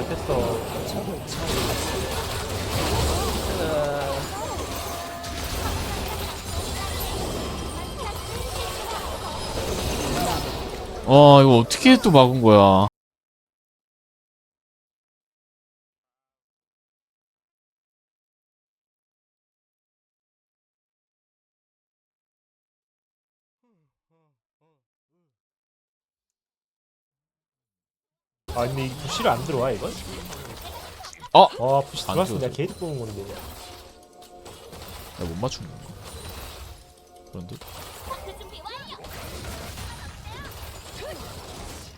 안 됐어. 어 이거 어떻게 또 막은 거야 아 근데 이 부시를 안 들어와 이건? 어? 와 부시 안 들어왔으면 내가 들어오죠. 게이트 뽑은 건데. 내가 못 맞춘 건가 그런데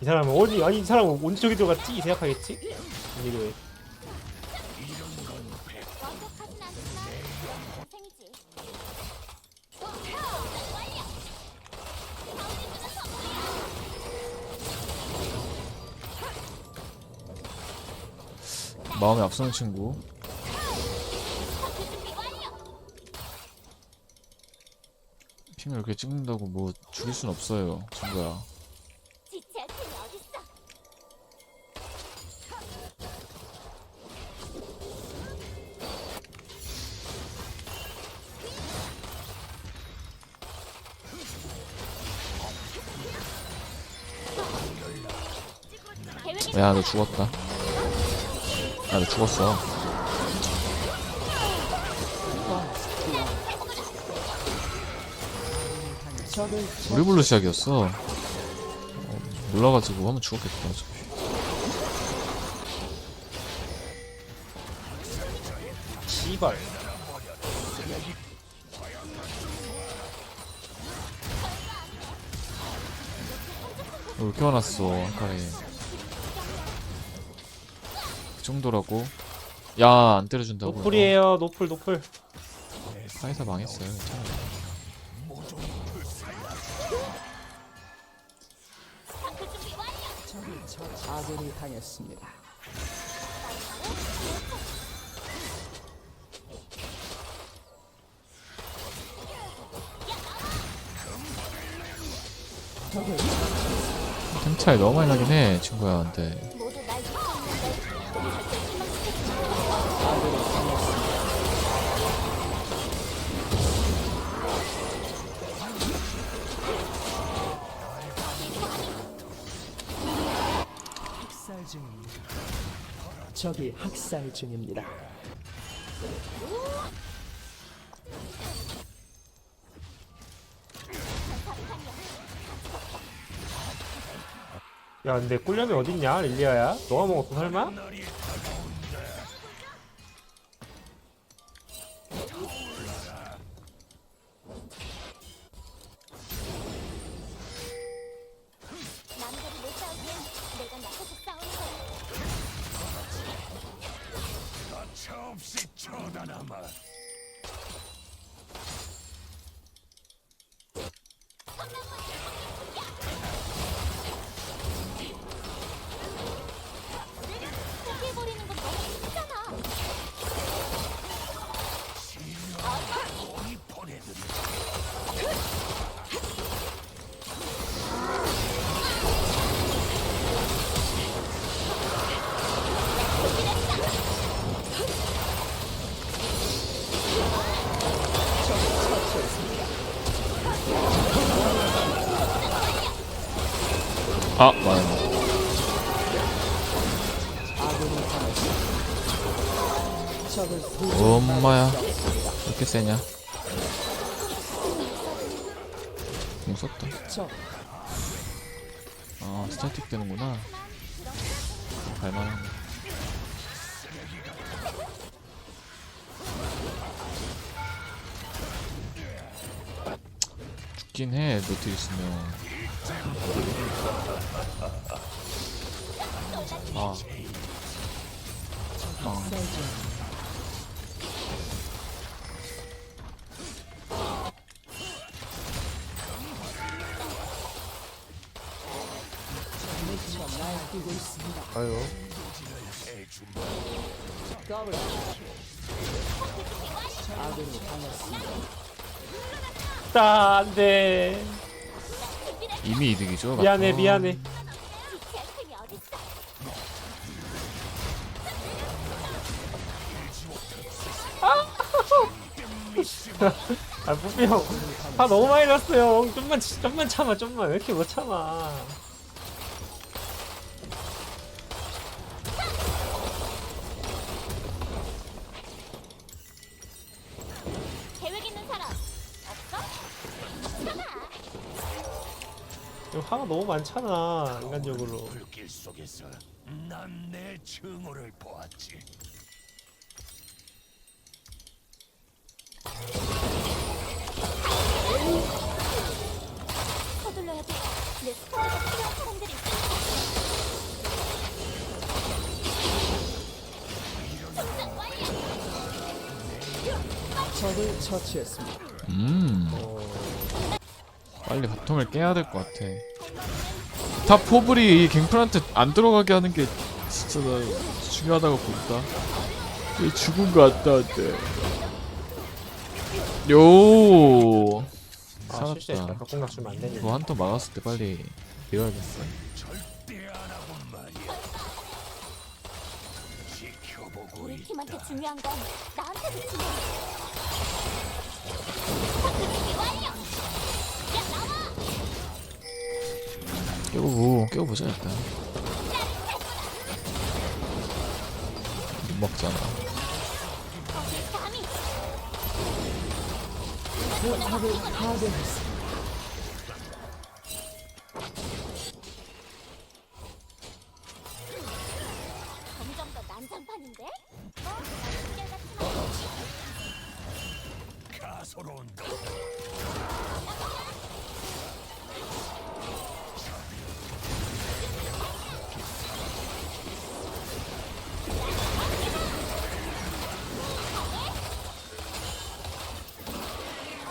이 사람은 어디 아니 이 사람은 언제 저기 들어갔지? 이 생각하겠지? 이게 왜? 마음이 앞서는 친구. 핑을 이렇게 찍는다고 뭐 죽일 순 없어요 친구야. 야 너 죽었다 야너 죽었어. 우리 블루 시작이었어. 어, 몰라가지고 하면 죽었겠다 어차피. 씨발. 어, 왜 이렇게 화났어 아까에 그 정도라고? 야 안 때려준다고 노플이에요 노플 노플. 카이사 망했어요 괜찮아요 아군이 당했습니다. 템 차이 너무 많이 나긴 해 친구야 근데 적이 학살 중입니다. 야 근데 꿀념이 어딨냐 릴리아야? 너가 먹었어 설마? Come on, come on. 아. 적을 엄마야. 이렇게 세냐? 공 썼다? 적아 스타틱 되는구나. 갈만하네 죽긴 해 노트 있으면 아 아, 날뛰고 있습니다. 아유. 더블 아군이 당했습니다. 아 안돼. 이미 이득이죠. 미안해 맞다. 미안해. 아, 무비 형. 아, 너무 많이 났어요. 좀만, 좀만 참아, 좀만. 왜 이렇게 못 참아. 이거 화가 너무 많잖아 인간적으로. 불길 속에서 난 내 증오를 보았지. 서둘러야 돼. 내 스포가 필요한 사람들이 있어. 작전 완료. 적을 처치했습니다. 음 어, 빨리 바통을 깨야 될 것 같아 다 포블이 이 갱플한테 안 들어가게 하는 게 진짜 나 중요하다고 본다 얘 죽은 거 같다 한테 요아 실수했다. 살았다 벽공각 주면 안 되니. 그거 한턴 막았을 때 빨리 밀어야겠어 우리. 팀한테 중요한 건 나한테도 중요해. 깨우고 깨워보자 일단 못 감히. 포탑을 파괴했습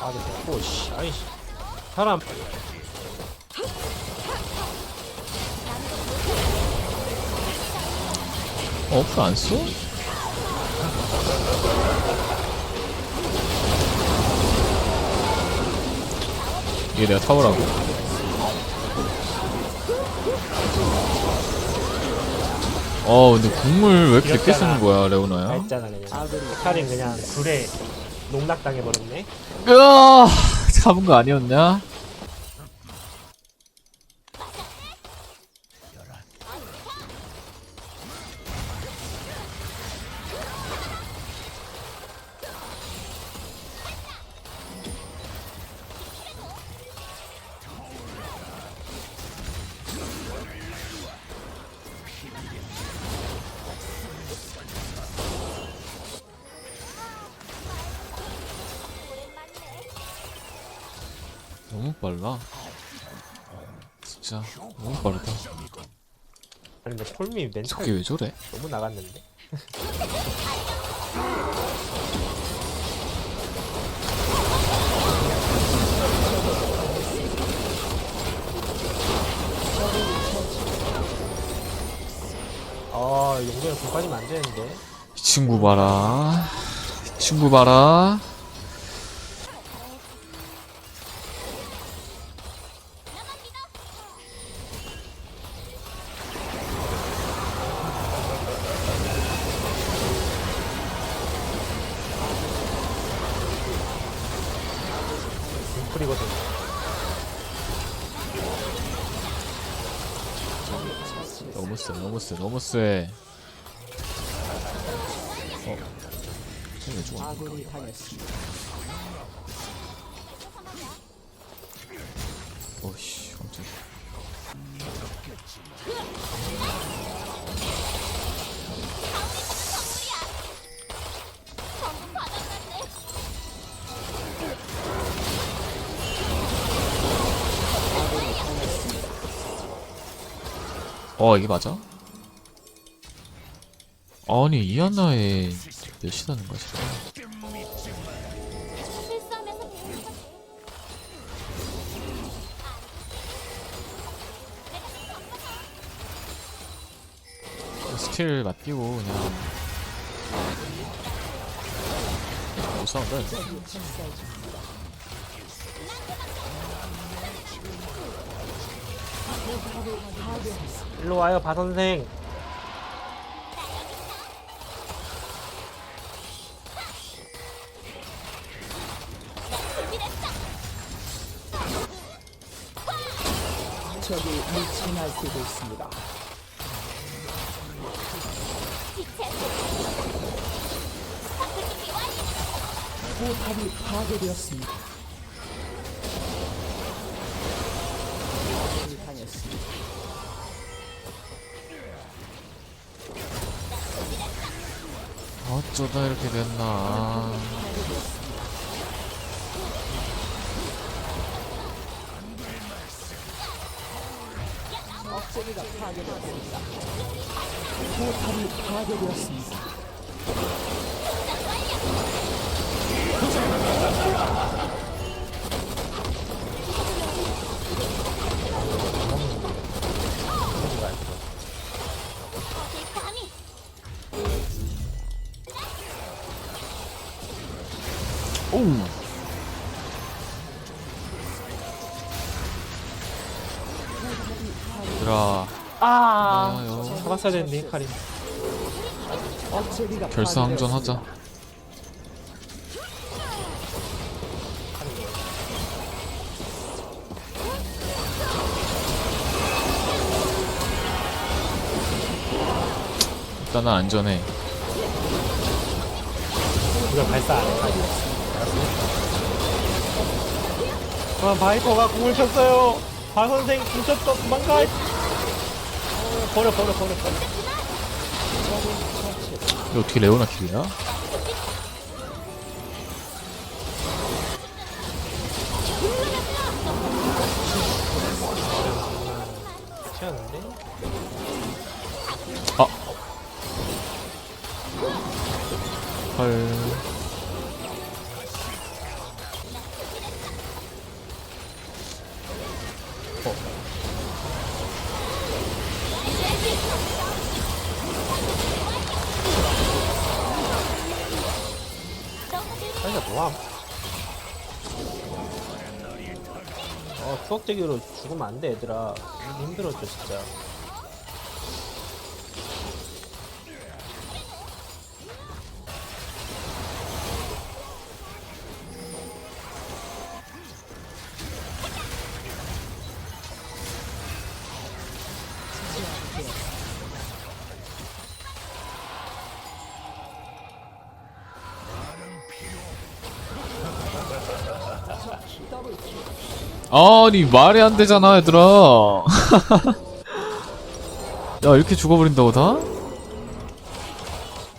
아 근데 뽀씨 아이씨. 사람 어? 그거 안 써? 이게 내가 타오라고? 어 근데 국물 왜 이렇게 늦게 쓰는 거야 다 레오나야? 했잖아 그냥. 헤카림 그냥 불에 농락당해 버렸네. 으아 잡은 거 아니었냐? 너무 빨라 진짜 너무 빠르다 아니 근데 폴미 멘탈 저게 왜 저래? 너무 나갔는데. 아 용병 돈 빠지면 안 되는데. 이 친구 봐라 이 친구 봐라 세 너무 세 어? 어이씨 깜짝이야 전부 바닥났네. 어 이게 맞아? 아니 이하나에 실수하면서 배우는 거지. 스킬 맡기고 그냥 못 싸운다 일로 와요 바 선생. 적이 미쳐 날뛰고 있습니다. 포탑이 파괴되었습니다. 어쩌다 이렇게 됐나. 억제기가 파괴되었습니다. 포탑이 파괴되었습니다. 오! 잡았어야 되는데 헤카림 억제기가 결사항전. 하자. 일단은 안전해. 우리가 발사 안 해. 그만 바이퍼가 공을 쳤어요. 바 선생 궁 쳤어 도망가. 어, 버려 버려 버려 버려. 이거 어떻게 레오나 킬이야? 아! 헐. 뭐함? 어 추억제기로 죽으면 안 돼 얘들아. 힘들었죠 진짜. 아니 말이 안 되잖아 얘들아 야 이렇게 죽어버린다고 다?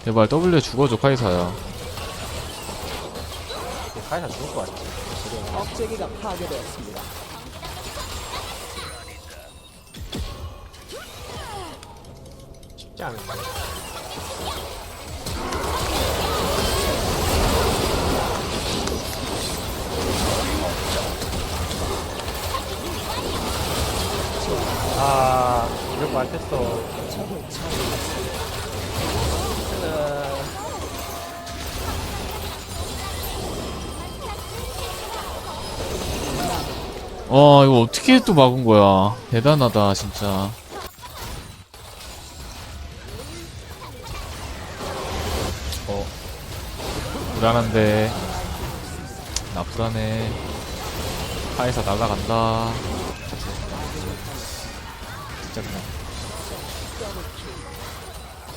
제발 W에 죽어줘 카이사야 카이사 죽을 것 같아. 억제기가 파괴되었습니다. 쉽지 않은데. 아, 이럴. 적을 처리했습니다. 와 이거 어떻게 또 막은 거야 대단하다 진짜 어 불안한데 나 불안해 카이사 날라간다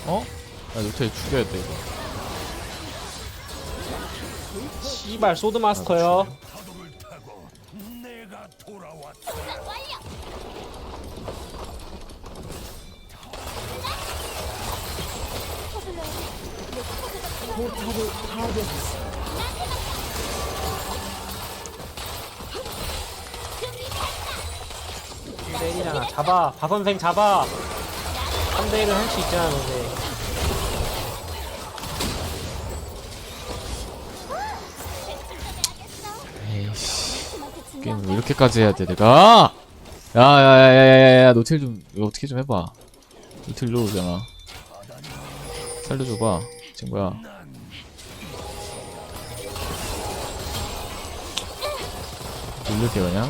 어? 야 노트에 죽여야 돼 이거 씨발 소드마스터요. 파도를 타고 내가 돌아왔다. 작전 완료. 서둘러야 돼. 내 포탑이 포탑을 파괴했습니다. 때리잖아. 잡아. 바 선생 잡아. 3대1은 할수 있잖아, 너네. 에이씨. 게임 왜 이렇게까지 해야 돼 내가? 야야야야야야야 노틸 좀 이거 어떻게 좀 해봐. 노틸 로 오잖아. 살려줘봐 친구야. 누를게 그냥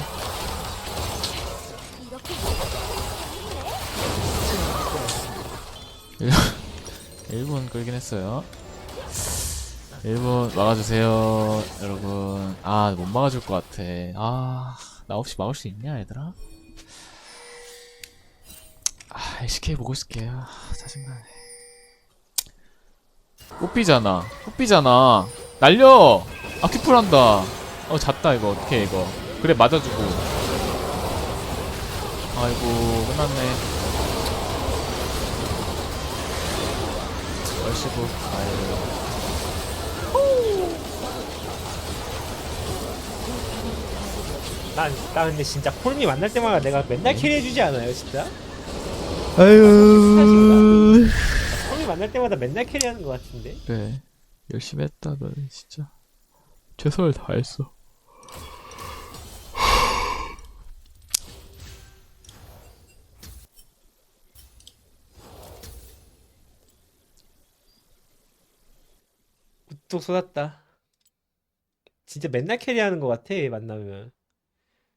1분 끌긴 했어요. 1분 막아주세요 여러분. 아 못 막아줄 것 같아. 아나 없이 막을 수 있냐 얘들아? 아 SK 보고 있을게 아 짜증나네. 뽀삐잖아. 뽀삐잖아. 날려! 아 큐풀 한다. 어 잤다 이거. 어떻게 이거. 그래 맞아주고. 아이고 끝났네 얼씨구 아유. 난, 나 근데 진짜 폴미 만날 때마다 내가 맨날 캐리해주지 않아요 진짜? 아유. 폴미 만날 때마다 맨날 캐리하는 것 같은데? 그래 열심히 했다 너는 진짜. 최선을 다했어 뚝 쏟았다. 진짜 맨날 캐리하는 것 같아 만나면